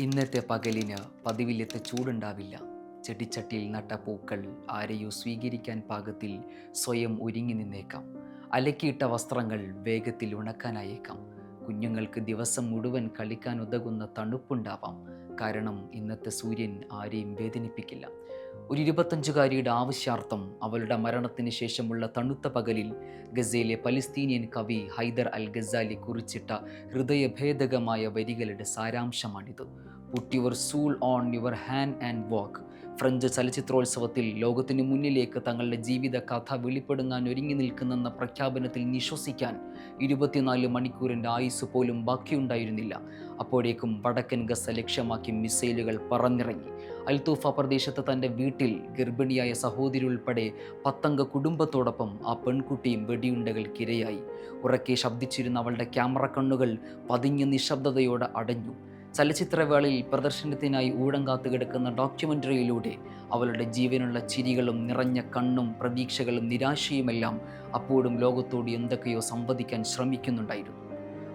ഇന്നത്തെ പകലിന് പതിവില്ലത്ത് ചൂടുണ്ടാവില്ല. ചെടിച്ചട്ടിയിൽ നട്ട പൂക്കൾ ആരെയോ സ്വീകരിക്കാൻ പാകത്തിൽ സ്വയം ഒരുങ്ങി നിന്നേക്കാം. അലക്കിയിട്ട വസ്ത്രങ്ങൾ വേഗത്തിൽ ഉണക്കാനായേക്കാം. കുഞ്ഞുങ്ങൾക്ക് ദിവസം മുഴുവൻ കളിക്കാൻ ഉതകുന്ന തണുപ്പുണ്ടാവാം. കാരണം ഇന്നത്തെ സൂര്യൻ ആരെയും വേദനിപ്പിക്കില്ല. ഒരു ഇരുപത്തഞ്ചുകാരിയുടെ ആവശ്യാർത്ഥം അവളുടെ മരണത്തിന് ശേഷമുള്ള തണുത്ത പകലിൽ ഗസയിലെ പലസ്തീനിയൻ കവി ഹൈദർ അൽ ഗസാലി കുറിച്ചിട്ട ഹൃദയഭേദകമായ വരികളുടെ സാരാംശമാണിത്. Put soul on your hand and walk French ചലച്ചിത്രോത്സവത്തിൽ ലോകത്തിനു മുന്നിലേക്ക് തങ്ങളുടെ ജീവിത കഥ വെളിപ്പെടുങ്ങാൻ ഒരുങ്ങി നിൽക്കുന്നെന്ന പ്രഖ്യാപനത്തിൽ നിശ്വസിക്കാൻ ഇരുപത്തിനാല് മണിക്കൂറിന്റെ ആയുസ് പോലും ബാക്കിയുണ്ടായിരുന്നില്ല. അപ്പോഴേക്കും വടക്കൻ ഗസ ലക്ഷ്യമാക്കി മിസൈലുകൾ പറന്നിറങ്ങി. അൽത്തൂഫ പ്രദേശത്ത് തന്റെ വീട്ടിൽ ഗർഭിണിയായ സഹോദരി ഉൾപ്പെടെ പത്തംഗ കുടുംബത്തോടൊപ്പം ആ പെൺകുട്ടിയും വെടിയുണ്ടകൾക്കിരയായി. ഉറക്കെ ശബ്ദിച്ചിരുന്ന അവളുടെ ക്യാമറ കണ്ണുകൾ പതിഞ്ഞ നിശബ്ദതയോടെ അടഞ്ഞു. ചലച്ചിത്രവേളയിൽ പ്രദർശനത്തിനായി ഊഴം കാത്തു കിടക്കുന്ന ഡോക്യുമെന്ററിയിലൂടെ അവളുടെ ജീവനുള്ള ചിരികളും നിറഞ്ഞ കണ്ണും പ്രതീക്ഷകളും നിരാശയുമെല്ലാം അപ്പോഴും ലോകത്തോട് എന്തൊക്കെയോ സംവദിക്കാൻ ശ്രമിക്കുന്നുണ്ടായിരുന്നു.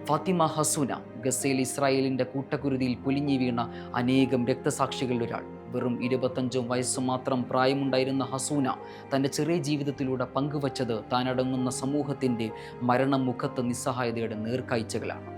ഫാത്തിമ ഹസൂന ഗസയിൽ ഇസ്രായേലിന്റെ കൂട്ടക്കുരുതിയിൽ പുലിഞ്ഞു വീണ അനേകം രക്തസാക്ഷികളിൽ ഒരാൾ. വെറും ഇരുപത്തഞ്ചും വയസ്സു മാത്രം പ്രായമുണ്ടായിരുന്ന ഹസൂന തന്റെ ചെറിയ ജീവിതത്തിലൂടെ പങ്കുവച്ചത് താനടങ്ങുന്ന സമൂഹത്തിന്റെ മരണമുഖത്ത് നിസ്സഹായതയുടെ നേർക്കാഴ്ചകളാണ്.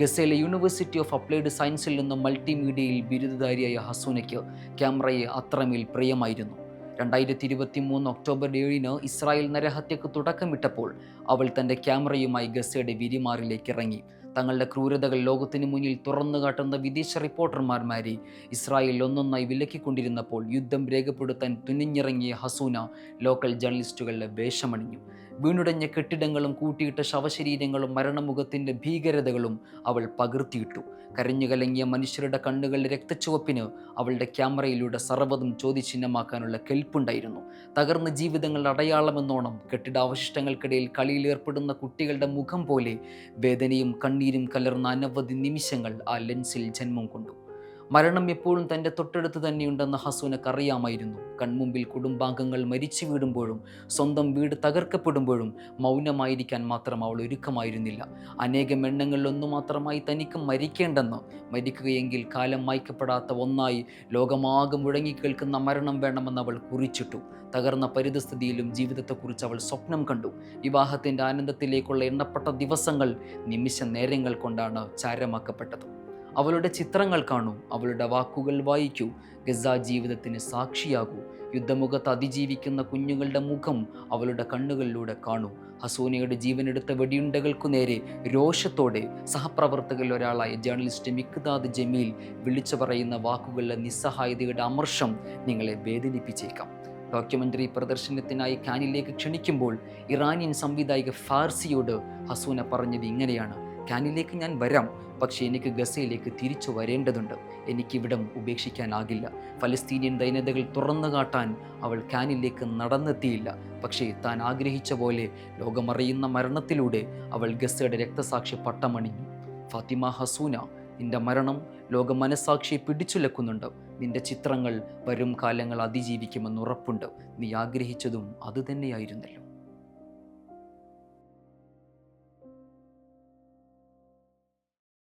ഗസയിലെ യൂണിവേഴ്സിറ്റി ഓഫ് അപ്ലൈഡ് സയൻസിൽ നിന്നും മൾട്ടിമീഡിയയിൽ ബിരുദധാരിയായ ഹസൂനയ്ക്ക് ക്യാമറയെ അത്രമേൽ പ്രിയമായിരുന്നു. രണ്ടായിരത്തി ഇരുപത്തി മൂന്ന് ഒക്ടോബർ ഏഴിന് ഇസ്രായേൽ നരഹത്യക്ക് തുടക്കമിട്ടപ്പോൾ അവൾ തന്റെ ക്യാമറയുമായി ഗസയുടെ വിരിമാറിലേക്ക് ഇറങ്ങി. തങ്ങളുടെ ക്രൂരതകൾ ലോകത്തിന് മുന്നിൽ തുറന്നു കാട്ടുന്ന വിദേശ റിപ്പോർട്ടർമാർമാരെ ഇസ്രായേൽ ഒന്നൊന്നായി വിലക്കിക്കൊണ്ടിരുന്നപ്പോൾ യുദ്ധം രേഖപ്പെടുത്താൻ തുനിഞ്ഞിറങ്ങിയ ഹസൂന ലോക്കൽ ജേർണലിസ്റ്റുകളുടെ വേഷമണിഞ്ഞു. വീണുടഞ്ഞ കെട്ടിടങ്ങളും കൂട്ടിയിട്ട ശവശരീരങ്ങളും മരണമുഖത്തിന്റെ ഭീകരതകളും അവൾ പകർത്തിയിട്ടു. കരഞ്ഞു കലങ്ങിയ മനുഷ്യരുടെ കണ്ണുകളുടെ രക്തച്ചുവപ്പിന് അവളുടെ ക്യാമറയിലൂടെ സർവതും ചോദ്യചിഹ്നമാക്കാനുള്ള കെൽപ്പുണ്ടായിരുന്നു. തകർന്ന ജീവിതങ്ങളുടെ അടയാളമെന്നോണം കെട്ടിടാവശിഷ്ടങ്ങൾക്കിടയിൽ കളിയിൽ ഏർപ്പെടുന്ന കുട്ടികളുടെ മുഖം പോലെ വേദനയും കണ്ണീരും കലർന്ന അനവധി നിമിഷങ്ങൾ ആ ലെൻസിൽ ജന്മം കൊണ്ടു. മരണം എപ്പോഴും തന്റെ തൊട്ടടുത്ത് തന്നെയുണ്ടെന്ന് ഹസൂനക്ക് അറിയാമായിരുന്നു കൺമുമ്പിൽ കുടുംബാംഗങ്ങൾ മരിച്ചു വീടുമ്പോഴും സ്വന്തം വീട് തകർക്കപ്പെടുമ്പോഴും മൗനമായിരിക്കാൻ മാത്രം അവൾ ഒരുക്കമായിരുന്നില്ല. അനേകം എണ്ണങ്ങളിലൊന്നു മാത്രമായി തനിക്ക് മരിക്കേണ്ടെന്ന് മരിക്കുകയെങ്കിൽ കാലം മായ്ക്കപ്പെടാത്ത ഒന്നായി ലോകമാകെ മുഴങ്ങിക്കേൾക്കുന്ന മരണം വേണമെന്ന് അവൾ കുറിച്ചിട്ടു. തകർന്ന പരിതസ്ഥിതിയിലും ജീവിതത്തെക്കുറിച്ച് അവൾ സ്വപ്നം കണ്ടു. വിവാഹത്തിന്റെ ആനന്ദത്തിലേക്കുള്ള എണ്ണപ്പെട്ട ദിവസങ്ങൾ നിമിഷ നേരങ്ങൾ കൊണ്ടാണ് ചാരമാക്കപ്പെട്ടത്. അവളുടെ ചിത്രങ്ങൾ കാണൂ അവളുടെ വാക്കുകൾ വായിക്കൂ ഗസ ജീവിതത്തിന് സാക്ഷിയാകൂ. യുദ്ധമുഖത്ത് അതിജീവിക്കുന്ന കുഞ്ഞുങ്ങളുടെ മുഖം അവളുടെ കണ്ണുകളിലൂടെ കാണൂ. ഹസൂനയുടെ ജീവനെടുത്ത വെടിയുണ്ടകൾക്കു നേരെ രോഷത്തോടെ സഹപ്രവർത്തകരിൽ ഒരാളായ ജേർണലിസ്റ്റ് മിക്താദ് ജമീൽ വിളിച്ചു പറയുന്ന വാക്കുകളിലെ നിസ്സഹായതയുടെ അമർഷം നിങ്ങളെ വേദനിപ്പിച്ചേക്കാം. ഡോക്യുമെന്ററി പ്രദർശനത്തിനായി കാനിലേക്ക് ക്ഷണിക്കുമ്പോൾ ഇറാനിയൻ സംവിധായിക ഫാർസിയോട് ഹസൂന പറഞ്ഞത് ഇങ്ങനെയാണ്. കാനിലേക്ക് ഞാൻ വരാം. പക്ഷേ എനിക്ക് ഗസയിലേക്ക് തിരിച്ചു വരേണ്ടതുണ്ട്. എനിക്കിവിടം ഉപേക്ഷിക്കാനാകില്ല. ഫലസ്തീനിയൻ ദൈനതകൾ തുറന്നു കാട്ടാൻ അവൾ കാനിലേക്ക് നടന്നെത്തിയില്ല. പക്ഷേ താൻ ആഗ്രഹിച്ച പോലെ ലോകമറിയുന്ന മരണത്തിലൂടെ അവൾ ഗസയുടെ രക്തസാക്ഷി പട്ടമണിഞ്ഞു. ഫാത്തിമ ഹസൂന നിന്റെ മരണം ലോക മനസാക്ഷിയെ പിടിച്ചുലക്കുന്നുണ്ട്. നിന്റെ ചിത്രങ്ങൾ വരും കാലങ്ങൾ അതിജീവിക്കുമെന്ന് ഉറപ്പുണ്ട്. നീ ആഗ്രഹിച്ചതും അതുതന്നെയായിരുന്നല്ലോ.